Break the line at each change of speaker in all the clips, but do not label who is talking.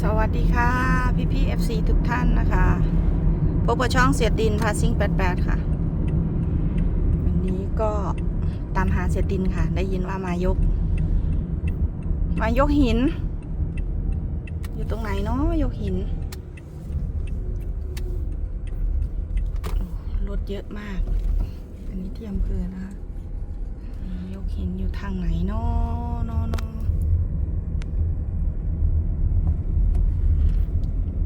สวัสดีค่ะ พี่พี่เอฟซีทุกท่านนะคะพบกับช่องเสียดินพาซิ่ง88ค่ะ วันนี้ก็ตามหาเสียดินค่ะ ได้ยินว่ามายก มายกหิน อยู่ตรงไหนเนาะยกหิน รถเยอะมาก อันนี้เที่อำเภอนะคะ ยกหินอยู่ทางไหนเนาะเนาะเนาะ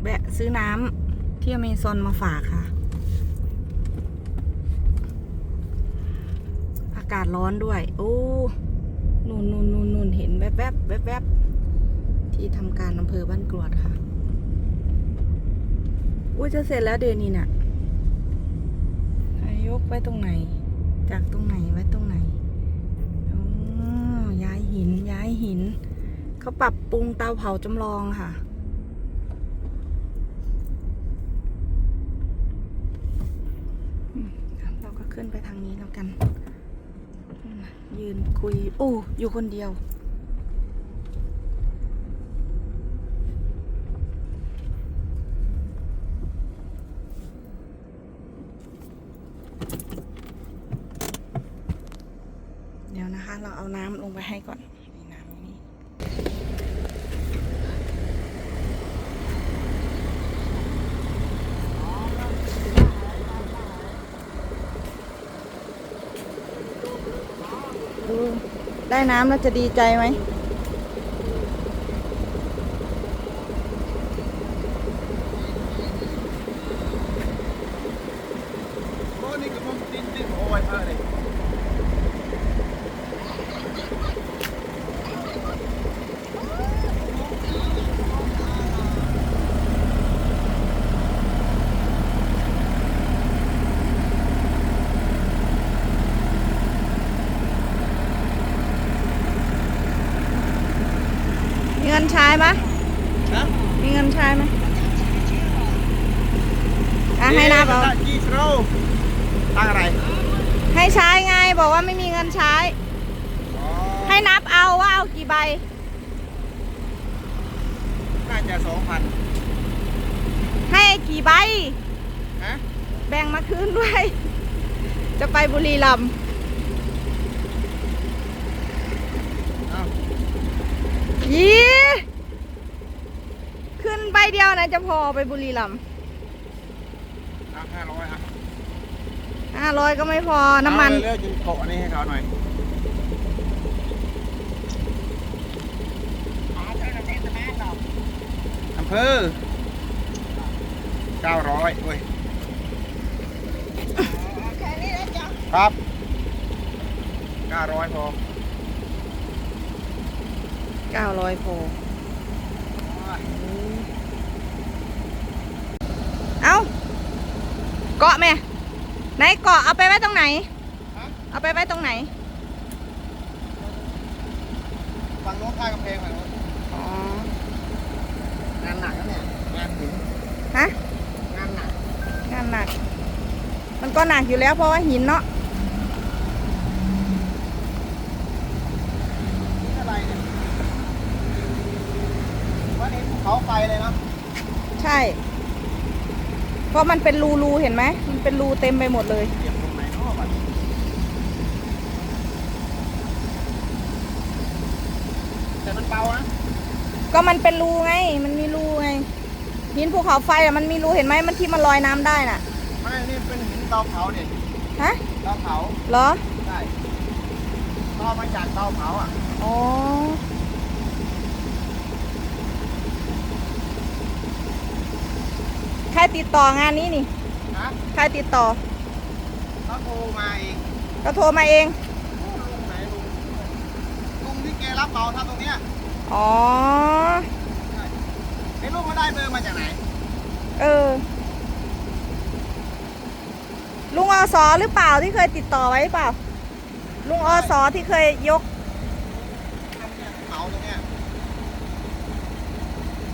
แวะ ซื้อน้ำที่อเมซอนมาฝากค่ะ อากาศร้อนด้วย โอ้นูนนูนนูนนูนเห็นแวบแวบแวบแวบที่ทำการอำเภอบ้านกรวดค่ะอุ้ยจะเสร็จแล้วเดือนนี้น่ะให้ยกไว้ตรงไหน จากตรงไหนไว้ตรงไหนอ๋อย้ายหินย้ายหิน เขาปรับปรุงเตาเผาจำลองค่ะ เราก็ ขึ้นไปทางนี้แล้วกัน ยืนคุย โอ้ อยู่คนเดียว เดี๋ยวนะคะ เราเอาน้ำลงไปให้ก่อนนี่น้ำนี่ ดูได้น้ำแล้วจะดีใจไหม มีเงินใช้ไหม
Ha?
มีเงินใช้ไหมอะให้นับเอา
Tak ji serau. Tang rai.
ให้ใช้ไงบอกว่าไม่มีเงินใช้
Oh.
ให้นับเอาว่าเอากี่ใบ
น่าจะ2,000
ให้กี่ใบ
ฮะ
แบ่งมาคืนด้วย จะไปบุรีรัมย์
เอ้า
ยี่ขึ้นใบ เดียวนะจะพอไปบุรีรัมย์
เอา500อะ
ห้าร้อยก็ไม่พอน้ำมัน
เอาเร็วๆจะโปะอันนี้ให้เขาหน่อยอำเภอ900เว้ยครับ900พอ
เก้าร้อยพอ เอาเกาะแม่ไหนเกาะเอาไปไว้ตรงไหน
ฮะ
เอาไปไว้ตรงไหน
ฝั่งโน้นข้างกำแพงฝั่งโน้น
อ๋อ
งานหนักนะเนี่ยงานหิน
ฮะ
งานหนัก
งานหนัก มันก็หนักอยู่แล้วเพราะว่าหินเนาะ
นี่อะไรเนี่ยว่านี่ภูเขาไฟเลยเนาะ
ใช่ เพราะมันเป็นรูรูๆเห็นไหมมันเป็นรูเต็มไปหมดเลย
เก็บตรงไหนเนาะบัดนี้แต่มันเบานะ
ก็มันเป็นรูไง มันมีรูไงหินภูเขาไฟอะมันมีรูเห็นไหมมันที่มันลอยน้ำได้น่ะ
ไม่นี่เป็นหินเตาเผาเนี่ย
ฮะ
เตาเผา
เหรอ
ใช่ก็มาจากเตาเผาอะ
อ๋อ ครติดต่องานนี้นี่
ฮะ
ใครติดต่อ
เขาโทรมาเอง
ก็โทรมาเอง
ลุงไหนลุงลุงที่แกรับเหมาทำตรงเนี้ย
อ๋อ
ใช่ไอ้ลุงเขาได้เบอร์มาจากไหน
เออลุงอสอหรือเปล่าที่เคยติดต่อไว้เปล่า ลุงอสอที่เคยยก
ทำเนี่ยเผาตรงเนี้ย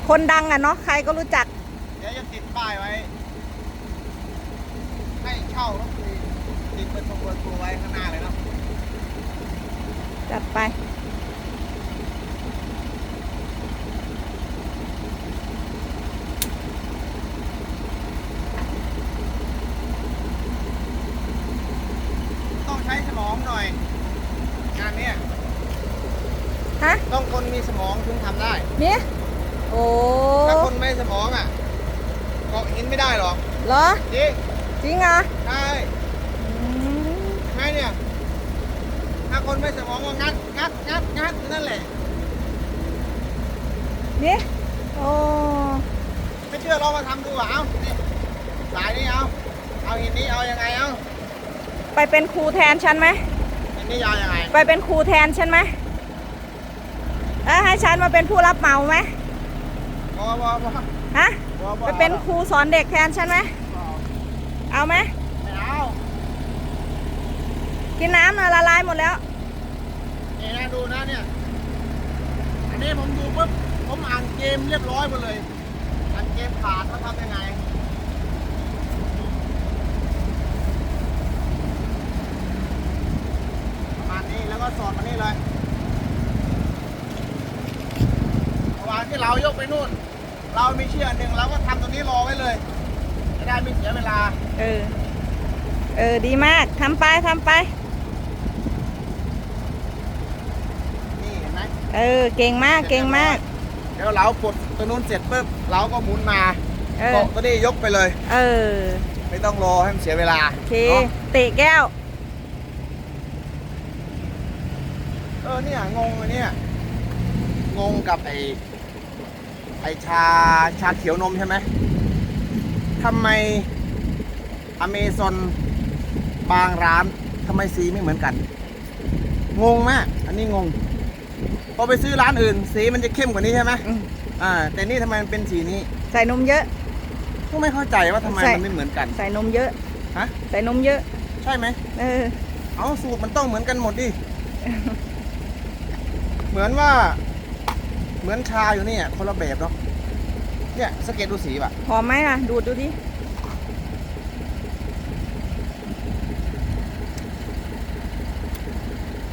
คนดังอะเนาะใครก็รู้จัก
เดี๋ยวจะติดป้ายไว้ ให้เช่ารถฟรีติดเป็นตัวตัวไว้ข้างหน้าเลยเนาะ
จัดไปฮะต้องคนมี
สมองถึงทำได้ เนี่
ย โอ้
ถ้าคนไม่สมองอะ เกาะหินไม่ได้หรอก
เหรอ
จริง
จริงเหรอ
ใช่
อืม
ไงเนี่ย ถ้าคนไม่สมองก็งัดงัดงัดงัดนั่นแหละ
นี่โอ้
ไม่เชื่อลองมาทำดูอะเอานี่สายนี้เอาเอาหินนี้เอายังไงเอา
ไปเป็นครูแทนฉันไหม
หินนี้ยาวยังไง
ไปเป็นครูแทนฉันไหมเออให้ฉันมาเป็นผู้รับเหมาไหม
บอบอบอ
ฮะ
บอบอ
ไปเป็นครูสอนเด็กแทนฉันไหมเอาไหม
ไม่เอา
กินน้ำน่ะละลายหมดแล้ว
นี่นะดูนะเนี่ย อันนี้ผมดูปุ๊บผมอ่านเกมเรียบร้อยหมดเลย อ่านเกมขาดว่าทำยังไงประมาณนี้แล้วก็สอดมานี่เลยระหว่างที่เรายกไปนู่น เรามีเชือกหนึ่งเราก็ทำตรงนี้รอไว้เลยจะได้ไม่เสียเวลา
เออ เออ ดีมากทำไปทำไป
นี่เห็นไหม
เออ เก่งมากเก่งมาก
เดี๋ยวเราปลดตัวนู้นเสร็จปุ๊บเราก็หมุนมา
เออ
เกาะตัวนี้ยกไปเลย
เออ
ไม่ต้องรอให้มันเสียเวลา
โอเค
เนาะ
เตะแก้ว
เออเนี่ยงงเลยเนี่ยงงกับไอ ไอชาชาเขียวนมใช่ไหมทำไมอเมซอนบางร้านทำไมสีไม่เหมือนกัน งงมาก อันนี้งง พอไปซื้อร้านอื่น สีมันจะเข้มกว่านี้ใช่ไหม
อืม
อ่า แต่นี่ทำไมมันเป็นสีนี้
ใส่นมเยอะ
ก็ไม่เข้าใจว่าทำไม
ใส่
มันไม่เหมือนกัน
ใส่นมเยอะ
ฮะ
ใส่นมเยอะ
ใช่ไหม
เออ
เอาสูตรมันต้องเหมือนกันหมดดิ เหมือนว่า เหมือนชาอยู่เนี่ยคนละแบบเนาะเนี่ยสเก็ตดูสีป่ะ
หอมไหมล่ะ ดูดดูดิ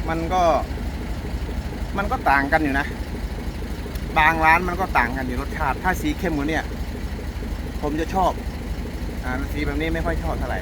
มันก็มันก็ต่างกันอยู่นะ บางร้านมันก็ต่างกันอยู่รสชาติ ถ้าสีเข้มกว่าเนี่ยผมจะชอบ อ่าสีแบบนี้ไม่ค่อยชอบเท่าไหร่